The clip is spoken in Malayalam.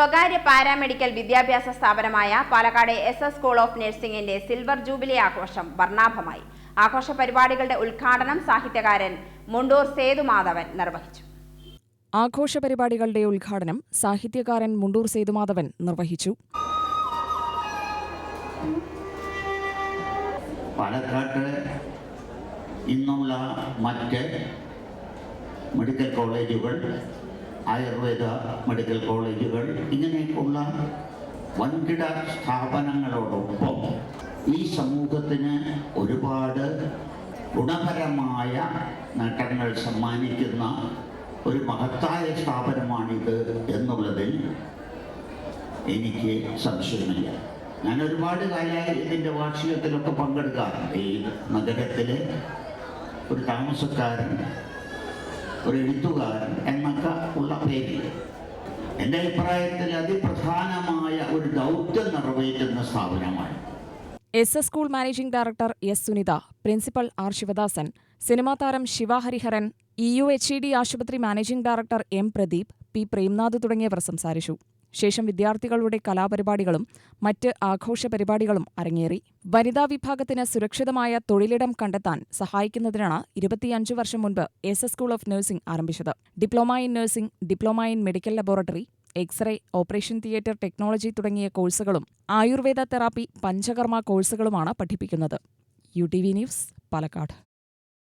സ്വകാര്യ പാരാമെഡിക്കൽ വിദ്യാഭ്യാസ സ്ഥാപനമായ Palakkad S S school of നഴ്സിംഗിന്റെ silver jubilee ആഘോഷം വർണാഭമായി. ആഘോഷ പരിപാടികളുടെ ഉദ്ഘാടനം സാഹിത്യകാരൻ മുണ്ടൂർ സേതുമാധവൻ നിർവഹിച്ചു. ആഘോഷ പരിപാടികളുടെ ഉദ്ഘാടനം സാഹിത്യകാരൻ മുണ്ടൂർ സേതുമാധവൻ നിർവഹിച്ചു. പാലക്കാട്ട് ഇന്നുള്ള മറ്റ് മെഡിക്കൽ കോളേജുകൾ ആയുർവേദ മെഡിക്കൽ കോളേജുകൾ ഇങ്ങനെയൊക്കെയുള്ള വൻകിട സ്ഥാപനങ്ങളോടൊപ്പം ഈ സമൂഹത്തിന് ഒരുപാട് ഗുണപരമായ നേട്ടങ്ങൾ സമ്മാനിക്കുന്ന ഒരു മഹത്തായ സ്ഥാപനമാണിത് എന്നുള്ളതിൽ എനിക്ക് സംശയമില്ല. ഞാൻ ഒരുപാട് കാലമായി ഇതിന്റെ വാർഷികത്തിലൊക്കെ പങ്കെടുക്കാറുണ്ട്. ഈ നഗരത്തിലെ ഒരു താമസക്കാരൻ ഒരു എഴുത്തുകാരൻ എന്നൊക്കെ ഉള്ള പേരിൽ എന്റെ അഭിപ്രായത്തിൽ അതിപ്രധാനമായ ഒരു ദൗത്യം നിറവേറ്റുന്ന സ്ഥാപനമാണ്. S S school managing director S Sunitha principal R Sivadasan cinema താരം Shiva Hariharan E U H E D ആശുപത്രി managing director M Pradeep P Premnath തുടങ്ങിയവർ സംസാരിച്ചു. ശേഷം വിദ്യാർത്ഥികളുടെ കലാപരിപാടികളും മറ്റ് ആഘോഷ പരിപാടികളും അരങ്ങേറി. വനിതാ വിഭാഗത്തിന് സുരക്ഷിതമായ തൊഴിലിടം കണ്ടെത്താൻ സഹായിക്കുന്നതിനാണ് ഇരുപത്തിയഞ്ച് വർഷം മുൻപ് S S school of nursing ആരംഭിച്ചത്. Diploma in nursing diploma in medical laboratory x ray operation theatre technology തുടങ്ങിയ കോഴ്സുകളും ആയുർവേദ തെറാപ്പി പഞ്ചകർമ്മ കോഴ്സുകളുമാണ് പഠിപ്പിക്കുന്നത്. U T V news Palakkad.